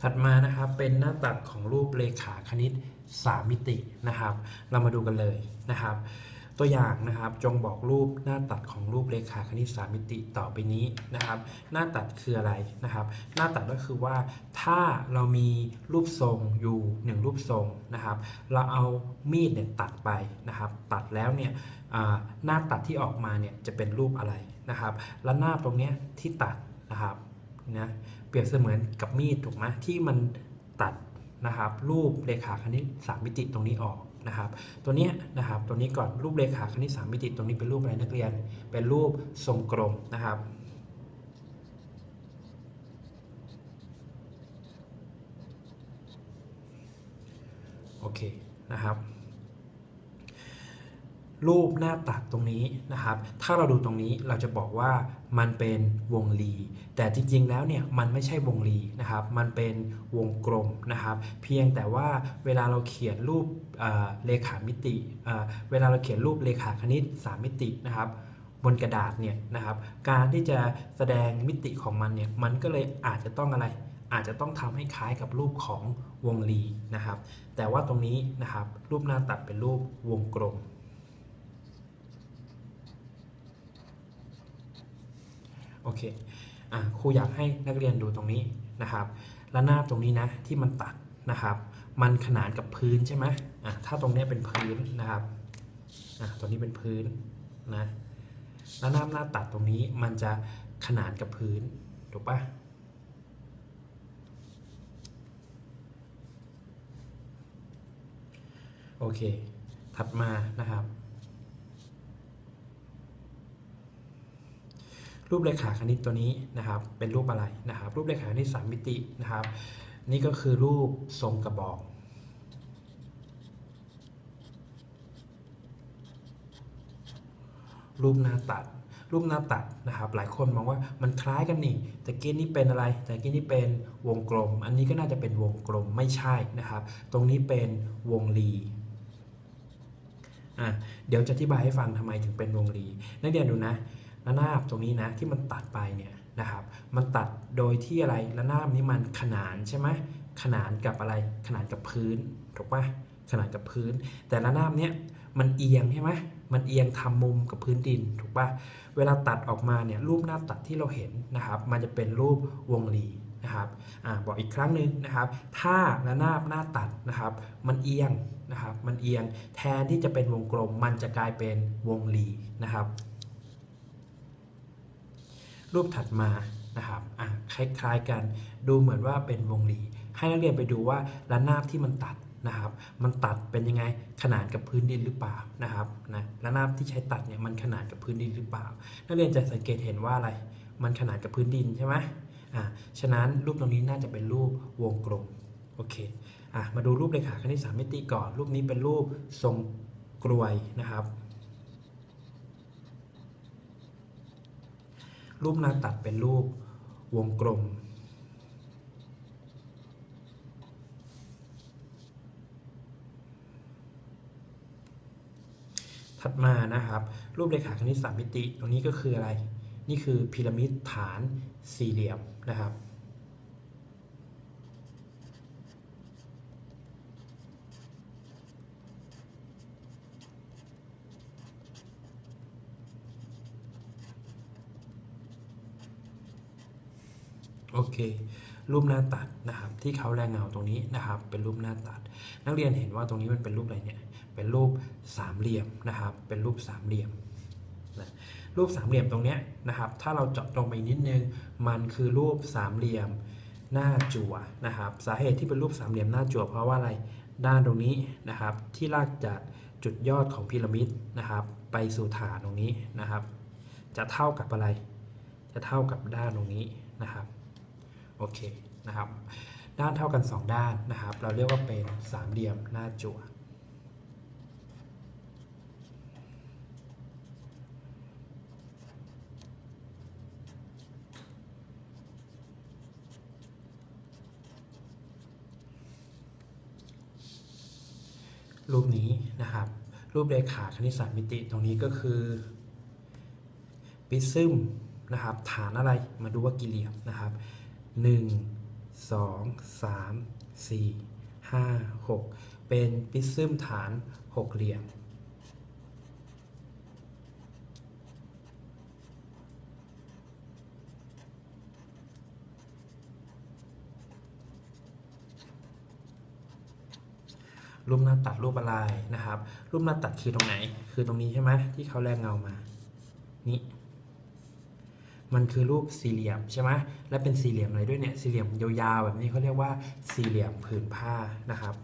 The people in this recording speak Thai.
ถัดมานะครับเป็นหน้าตัดของรูปเลขาคณิต 3 มิตินะครับ เรามาดูกันเลยนะครับ ตัวอย่างนะครับจงบอกรูปหน้าตัดของรูปเลขาคณิต 3 มิติต่อไปนี้นะครับ หน้าตัดคืออะไรนะครับ หน้าตัดก็คือว่าถ้าเรามีรูปทรงอยู่หนึ่งรูปทรงนะครับ เราเอามีดเนี่ยตัดไปนะครับ ตัดแล้วเนี่ยหน้าตัดที่ออกมาเนี่ยจะเป็นรูปอะไรนะครับ และหน้าตรงเนี้ยที่ตัดนะครับนะ รียบเสมือนกับมีดถูกไหมที่มันตัดนะครับ รูปเลขาคณิต3มิติตรงนี้ออกนะครับ ตัวนี้นะครับ ตัวนี้ก่อนรูปเลขาคณิต3มิติตรงนี้เป็นรูปอะไรนักเรียน เป็นรูปทรงกลมนะครับโอเคนะครับ รูปหน้าตัดตรงนี้นะครับ ถ้าเราดูตรงนี้เราจะบอกว่ามันเป็นวงรี แต่จริงๆแล้วเนี่ยมันไม่ใช่วงรีนะครับ มันเป็นวงกลมนะครับ เพียงแต่ว่าเวลาเราเขียนรูปเเลขามิติเเวลาเราเขียนรูปเลขาคณิต 3 มิตินะครับบนกระดาษเนี่ยนะครับ การที่จะแสดงมิติของมันเนี่ยมันก็เลยอาจจะต้องอะไร อาจจะต้องทำให้คล้ายกับรูปของวงรีนะครับ แต่ว่าตรงนี้นะครับรูปหน้าตัดเป็นรูปวงกลม โอเคอะครูอยากให้นักเรียนดูตรงนี้นะครับและหน้าตรงนี้นะที่มันตัดนะครับ มันขนานกับพื้นใช่ไหมอะถ้าตรงนี้เป็นพื้นนะครับอะตัวนี้เป็นพื้นนะแล้วหน้าหน้าตัดตรงนี้มันจะขนานกับพื้นถูกปะโอเค ถัดมานะครับ รูปเลขาคณิตตัวนี้นะครับ เป็นรูปอะไรนะครับ รูปเลขาคณิตสามมิตินะครับ นี่ก็คือรูปทรงกระบอกรูปหน้าตัด รูปหน้าตัดนะครับ หลายคนมองว่ามันคล้ายกันนี่แต่กี้นี่เป็นอะไร แต่กี้นี่เป็นวงกลม อันนี้ก็น่าจะเป็นวงกลมไม่ใช่นะครับ ตรงนี้เป็นวงรีอะเดี๋ยวจะอธิบายให้ฟังทำไมถึงเป็นวงรีนักเรียนดูนะ ระนาบตรงนี้นะที่มันตัดไปเนี่ยนะครับ มันตัดโดยที่อะไรระนาบนี้มันขนานใช่ไหมขนานกับอะไรขนานกับพื้นถูกปะขนานกับพื้น แต่ระนาบเนี้ยมันเอียงใช่ไหมมันเอียงทำมุมกับพื้นดินถูกปะเวลาตัดออกมาเนี่ยรูปหน้าตัดที่เราเห็นนะครับ มันจะเป็นรูปวงรีนะครับอ่าบอกอีกครั้งหนึ่งนะครับ ถ้าระนาบหน้าตัดนะครับ มันเอียงนะครับ มันเอียงแทนที่จะเป็นวงกลม มันจะกลายเป็นวงรีนะครับ รูปถัดมานะครับอะคล้ายๆกันดูเหมือนว่าเป็นวงรีให้นักเรียนไปดูว่าระนาบที่มันตัดนะครับ มันตัดเป็นยังไงขนานกับพื้นดินหรือเปล่านะครับนะระนาบที่ใช้ตัดเนี่ยมันขนานกับพื้นดินหรือเปล่า นักเรียนจะสังเกตเห็นว่าอะไร มันขนานกับพื้นดินใช่ไหมอะฉะนั้นรูปตรงนี้น่าจะเป็นรูปวงกลมโอเคอะมาดูรูปเลขาคณิตสามมิติก่อน รูปนี้เป็นรูปทรงกลวยนะครับ รูปหน้าตัดเป็นรูปวงกลม ถัดมานะครับ รูปเลขาคณิตสามมิติ ตรงนี้ก็คืออะไร นี่คือพีระมิดฐานสี่เหลี่ยมนะครับ โอเค รูปหน้าตัดนะครับ ที่เขาแรงเงาตรงนี้นะครับ เป็นรูปหน้าตัด นักเรียนเห็นว่าตรงนี้มันเป็นรูปอะไรเนี่ย เป็นรูปสามเหลี่ยมนะครับ เป็นรูปสามเหลี่ยมนะรูปสามเหลี่ยมตรงเนี้ยนะครับ ถ้าเราเจาะตรงไปนิดนึง มันคือรูปสามเหลี่ยมหน้าจั่วนะครับ สาเหตุที่เป็นรูปสามเหลี่ยมหน้าจั่วเพราะว่าอะไร ด้านตรงนี้นะครับ ที่ลากจากจุดยอดของพีระมิดนะครับ ไปสู่ฐานตรงนี้นะครับ จะเท่ากับอะไร จะเท่ากับด้านตรงนี้นะครับ โอเคนะครับ ด้านเท่ากัน 2 ด้านนะครับ เราเรียกว่าเป็นสามเหลี่ยมหน้าจั่วรูปนี้นะครับ รูปเรขาคณิตศาสตร์มิติตรงนี้ก็คือปิซึมนะครับ ฐานอะไรมาดูว่ากี่เหลี่ยมนะครับ 1 2 3 4 5 6 เป็นปิซึมฐานหกเหลี่ยม รูปหน้าตัดรูปอะไรนะครับ รูปหน้าตัดคือตรงไหน คือตรงนี้ใช่ไหมที่เขาแรงเงามา นี่ มันคือรูปสี่เหลี่ยมใช่ไหมและเป็นสี่เหลี่ยมอะไรด้วยเนี่ยสี่เหลี่ยมยาวๆแบบนี้เขาเรียกว่าสี่เหลี่ยมผืนผ้านะครับ